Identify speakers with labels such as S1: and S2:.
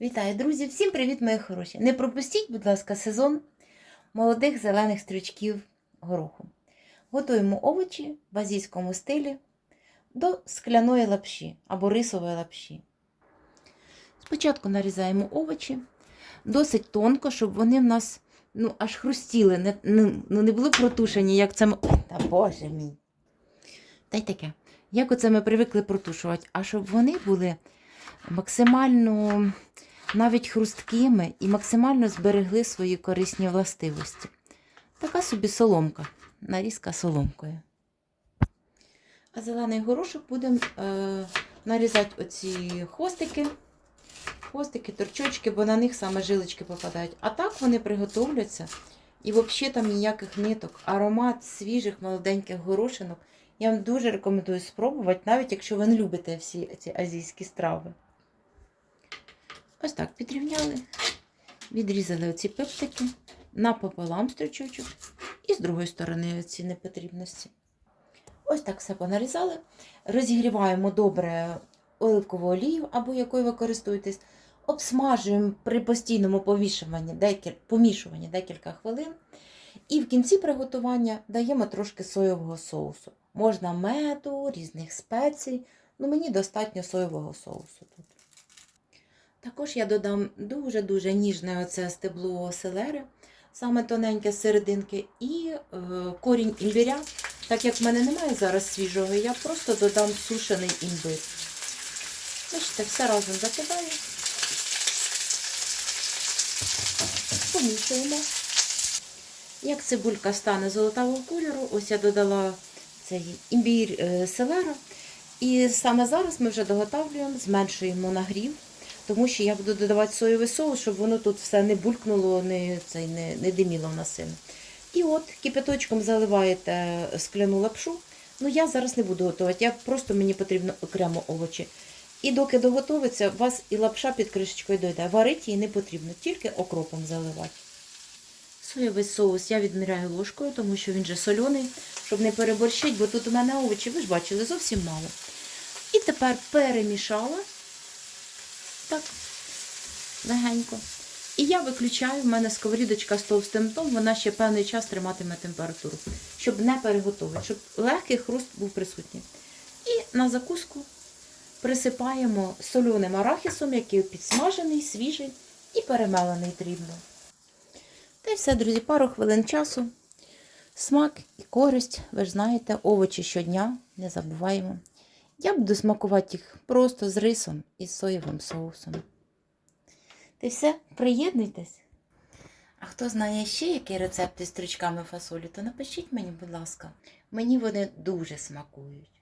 S1: Вітаю, друзі! Всім привіт, мої хороші! Не пропустіть, будь ласка, сезон молодих зелених стрючків гороху. Готуємо овочі в азійському стилі до скляної лапші або рисової лапші. Спочатку нарізаємо овочі досить тонко, щоб вони в нас ну, аж хрустіли, не, ну, не були протушені, як це. Та боже мій! Та й таке. Як оце ми привикли протушувати, а щоб вони були максимально навіть хрусткими і максимально зберегли свої корисні властивості. Така собі соломка, нарізка соломкою. А зелений горошок будемо е, нарізати оці хвостики, хвостики, торчочки, бо на них саме жилочки попадають. А так вони приготовляться. І взагалі там ніяких ниток. Аромат свіжих молоденьких горошинок. Я вам дуже рекомендую спробувати, навіть якщо ви не любите всі ці азійські страви. Ось так підрівняли, відрізали оці пептики напополам стрічочок і з другої сторони оці непотрібності. Ось так все понарізали. Розігріваємо добре оливкову олію або якою ви користуєтесь. Обсмажуємо при постійному повішуванні, декіль... помішуванні декілька хвилин. І в кінці приготування даємо трошки соєвого соусу. Можна меду, різних спецій. Ну, мені достатньо соєвого соусу тут. Також я додам дуже-дуже ніжне оце стебло селери, саме тоненьке серединки, і е, корінь імбиря. Так як в мене немає зараз свіжого, я просто додам сушений імбир. Бачите, все разом закидаю. Помішуємо. Як цибулька стане золотавого кольору, ось я додала цей імбір е, селера. І саме зараз ми вже доготавлюємо, зменшуємо нагрів, тому що я буду додавати соєвий соус, щоб воно тут все не булькнуло, не, цей, не, не диміло в нас сильно. І от кипяточком заливаєте скляну лапшу. Ну я зараз не буду готувати, я просто мені потрібно окремо овочі. І доки доготовиться, у вас і лапша під кришечкою дойде. Варити її не потрібно, тільки окропом заливати. Соєвий соус я відміряю ложкою, тому що він же соляний, щоб не переборщити, бо тут у мене овочі, ви ж бачили, зовсім мало. І тепер перемішала так, легенько. І я виключаю, в мене сковорідочка з товстим дном, вона ще певний час триматиме температуру, щоб не переготовити, щоб легкий хруст був присутній. І на закуску присипаємо солоним арахісом, який підсмажений, свіжий і перемелений дрібно. Та й все, друзі, пару хвилин часу. Смак і користь, ви ж знаєте, овочі щодня, не забуваємо. Я буду смакувати їх просто з рисом і з соєвим соусом. Й все, приєднуйтесь. А хто знає ще які рецепти з стрічками фасолі, то напишіть мені, будь ласка. Мені вони дуже смакують.